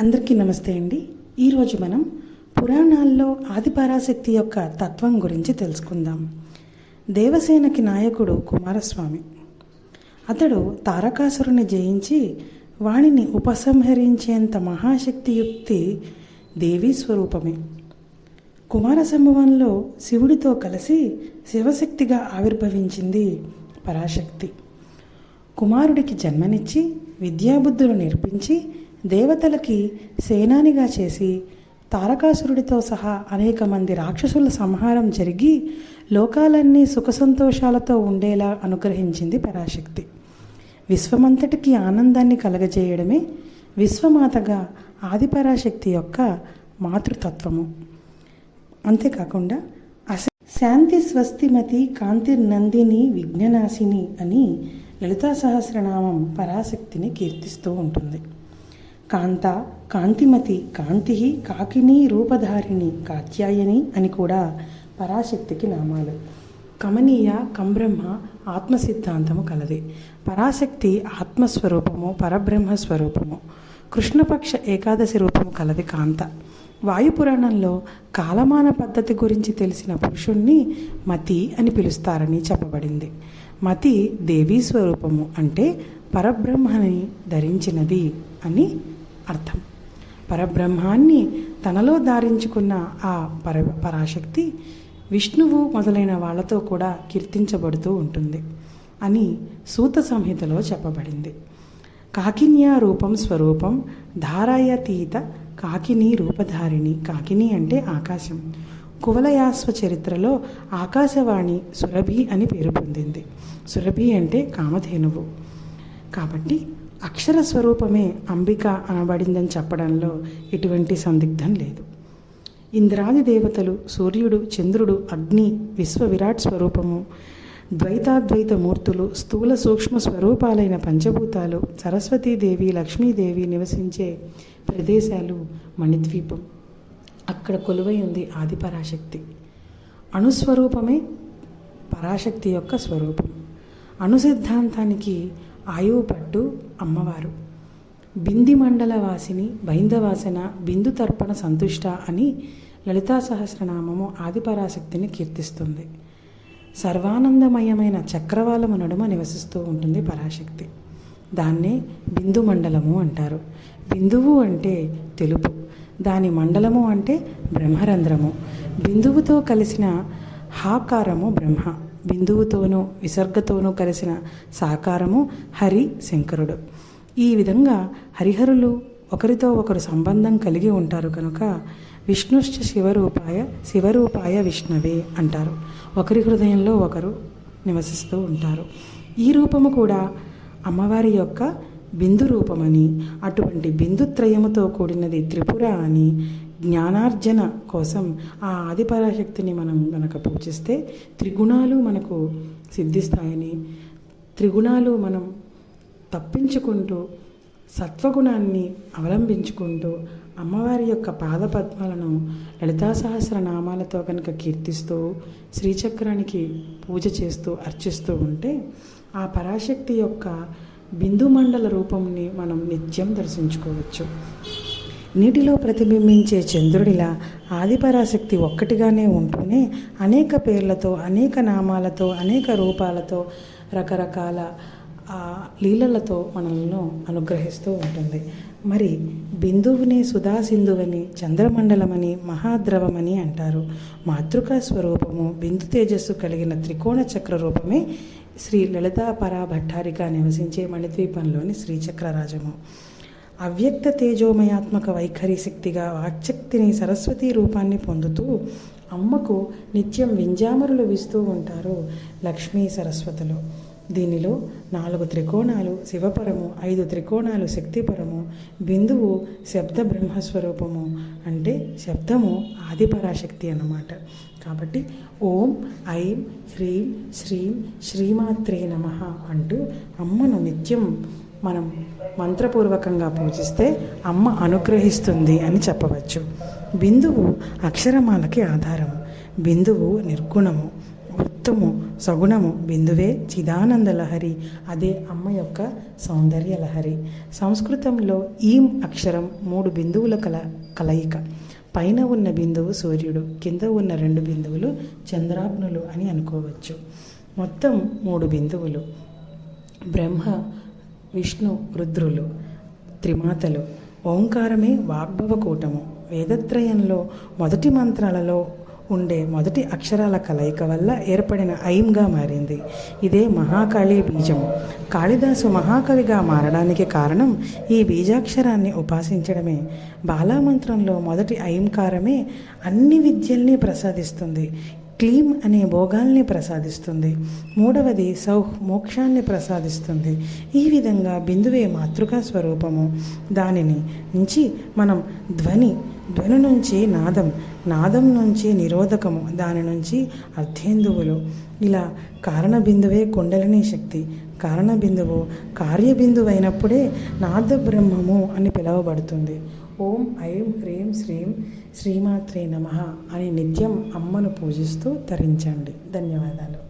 అందరికీ నమస్తే అండి. ఈరోజు మనం పురాణాల్లో ఆదిపరాశక్తి యొక్క తత్వం గురించి తెలుసుకుందాం. దేవసేనకి నాయకుడు కుమారస్వామి. అతడు తారకాసురుని జయించి వాణిని ఉపసంహరించేంత మహాశక్తియుక్తి దేవీ స్వరూపమే. కుమార సంభవంలో శివుడితో కలిసి శివశక్తిగా ఆవిర్భవించింది పరాశక్తి. కుమారుడికి జన్మనిచ్చి విద్యాబుద్ధులు నేర్పించి దేవతలకి సేనానిగా చేసి తారకాసురుడితో సహా అనేక మంది రాక్షసుల సంహారం జరిగి లోకాలన్నీ సుఖ సంతోషాలతో ఉండేలా అనుగ్రహించింది పరాశక్తి. విశ్వమంతటికి ఆనందాన్ని కలగజేయడమే విశ్వమాతగా ఆదిపరాశక్తి యొక్క మాతృతత్వము. అంతేకాకుండా అస శాంతి స్వస్తిమతి కాంతిర్నందిని విఘ్ననాశిని అని లలితా సహస్రనామం పరాశక్తిని కీర్తిస్తూ ఉంటుంది. కాంత కాంతిమతి కాంతి కాకిని రూపధారిణి కాత్యాయని అని కూడా పరాశక్తికి నామాలు. కమనీయ కంబ్రహ్మ ఆత్మ సిద్ధాంతము కలది. పరాశక్తి ఆత్మస్వరూపము పరబ్రహ్మ స్వరూపము. కృష్ణపక్ష ఏకాదశి రూపము కలది కాంత. వాయుపురాణంలో కాలమాన పద్ధతి గురించి తెలిసిన పురుషుణ్ణి మతి అని పిలుస్తారని చెప్పబడింది. మతి దేవీ స్వరూపము అంటే పరబ్రహ్మని ధరించినది అని అర్థం. పరబ్రహ్మాన్ని తనలో ధారించుకున్న ఆ పర పరాశక్తి విష్ణువు మొదలైన వాళ్ళతో కూడా కీర్తించబడుతూ ఉంటుంది అని సూత సంహితలో చెప్పబడింది. కాకిన్య రూపం స్వరూపం ధారాయతీత కాకిని రూపధారిణి. కాకిని అంటే ఆకాశం. కువలయాస్వ చరిత్రలో ఆకాశవాణి సురభి అని పేరు పొందింది. సురభి అంటే కామధేనువు. కాబట్టి అక్షర స్వరూపమే అంబిక అనబడిందని చెప్పడంలో ఎటువంటి సందిగ్ధం లేదు. ఇంద్రాది దేవతలు సూర్యుడు చంద్రుడు అగ్ని విశ్వ విరాట్ స్వరూపము ద్వైతాద్వైత మూర్తులు స్థూల సూక్ష్మ స్వరూపాలైన పంచభూతాలు సరస్వతీదేవి లక్ష్మీదేవి నివసించే ప్రదేశాలు మణిద్వీపం. అక్కడ కొలువై ఉంది ఆదిపరాశక్తి అణుస్వరూపమే పరాశక్తి యొక్క స్వరూపం. అణు సిద్ధాంతానికి ఆయువు పట్టు అమ్మవారు. బింది మండల వాసిని బైందవాసన బిందు తర్పణ సంతుష్ట అని లలితా సహస్రనామము ఆదిపరాశక్తిని కీర్తిస్తుంది. సర్వానందమయమైన చక్రవాలము నడుమ నివసిస్తూ ఉంటుంది పరాశక్తి. దాన్నే బిందు మండలము అంటారు. బిందువు అంటే తెలుపు. దాని మండలము అంటే బ్రహ్మరంధ్రము. బిందువుతో కలిసిన హాకారము బ్రహ్మ. బిందువుతోనూ విసర్గతోనూ కలిసిన సాకారము హరి శంకరుడు. ఈ విధంగా హరిహరులు ఒకరితో ఒకరు సంబంధం కలిగి ఉంటారు కనుక విష్ణుశ్చ శివరూపాయ శివరూపాయ విష్ణవే అంటారు. ఒకరి హృదయంలో ఒకరు నివసిస్తూ ఉంటారు. ఈ రూపము కూడా అమ్మవారి యొక్క బిందు రూపమని అటువంటి బిందుత్రయముతో కూడినది త్రిపుర అని జ్ఞానార్జన కోసం ఆ ఆదిపరాశక్తిని మనం గనక పూజిస్తే త్రిగుణాలు మనకు సిద్ధిస్తాయని త్రిగుణాలు మనం తప్పించుకుంటూ సత్వగుణాన్ని అవలంబించుకుంటూ అమ్మవారి యొక్క పాదపద్మాలను లలితా సహస్ర నామాలతో కనుక కీర్తిస్తూ శ్రీచక్రానికి పూజ చేస్తూ అర్చిస్తూ ఉంటే ఆ పరాశక్తి యొక్క బిందుమండల రూపంని మనం నిత్యం దర్శించుకోవచ్చు. నీటిలో ప్రతిబింబించే చంద్రుడిలా ఆదిపరాశక్తి ఒక్కటిగానే ఉంటూనే అనేక పేర్లతో అనేక నామాలతో అనేక రూపాలతో రకరకాల లీలలతో మనలను అనుగ్రహిస్తూ ఉంటుంది. మరి బిందువుని సుధా సింధువని చంద్రమండలమని మహాద్రవమని అంటారు. మాతృకా స్వరూపము బిందు తేజస్సు కలిగిన త్రికోణ చక్ర రూపమే శ్రీ లలితా పరాభట్టారిగా నివసించే మణిద్వీపంలోని శ్రీచక్రరాజము. అవ్యక్త తేజోమయాత్మక వైఖరి శక్తిగా వాక్శక్తిని సరస్వతి రూపాన్ని పొందుతూ అమ్మకు నిత్యం వింజామరులు విస్తూ ఉంటారు లక్ష్మీ సరస్వతులు. దీనిలో నాలుగు త్రికోణాలు శివపరము ఐదు త్రికోణాలు శక్తిపరము బిందువు శబ్ద బ్రహ్మస్వరూపము అంటే శబ్దము ఆదిపరాశక్తి అన్నమాట. కాబట్టి ఓం ఐం హ్రీం శ్రీం శ్రీమాత్రే నమ అంటూ అమ్మను నిత్యం మనం మంత్రపూర్వకంగా పూజిస్తే అమ్మ అనుగ్రహిస్తుంది అని చెప్పవచ్చు. బిందువు అక్షరమాలకి ఆధారము. బిందువు నిర్గుణము. వృత్తము సగుణము బిందువే చిదానంద లహరి. అదే అమ్మ యొక్క సౌందర్య లహరి. సంస్కృతంలో ఈం అక్షరం మూడు బిందువుల కల కలయిక. పైన ఉన్న బిందువు సూర్యుడు కింద ఉన్న రెండు బిందువులు చంద్రాగ్నులు అని అనుకోవచ్చు. మొత్తం మూడు బిందువులు. బ్రహ్మ విష్ణు రుద్రులు త్రిమాతలు ఓంకారమే వాగ్భవ కూటము. వేదత్రయంలో మొదటి మంత్రాలలో ఉండే మొదటి అక్షరాల కలయిక వల్ల ఏర్పడిన ఐంగా మారింది. ఇదే మహాకాళీ బీజము కాళిదాసు మహాకవిగా మారడానికి కారణం ఈ బీజాక్షరాన్ని ఉపాసించడమే. బాలామంత్రంలో మొదటి ఐంకారమే అన్ని విద్యల్ని ప్రసాదిస్తుంది. క్లీమ్ అనే భోగాల్ని ప్రసాదిస్తుంది. మూడవది సౌహ్ మోక్షాన్ని ప్రసాదిస్తుంది. ఈ విధంగా బిందువే మాతృకా స్వరూపము. దానిని నుంచి మనం ధ్వని ధ్వని నుంచి నాదం నాదం నుంచి నిరోధకము దాని నుంచి అర్ధేందువులు. ఇలా కారణ బిందువే కుండలిని శక్తి. కారణ బిందువు కార్యబిందువు అయినప్పుడే నాద బ్రహ్మము అని పిలువబడుతుంది. ఓం ఐం హ్రీం శ్రీం శ్రీమాత్రే నమ అని నిత్యం అమ్మను పూజిస్తూ తరించండి. ధన్యవాదాలు.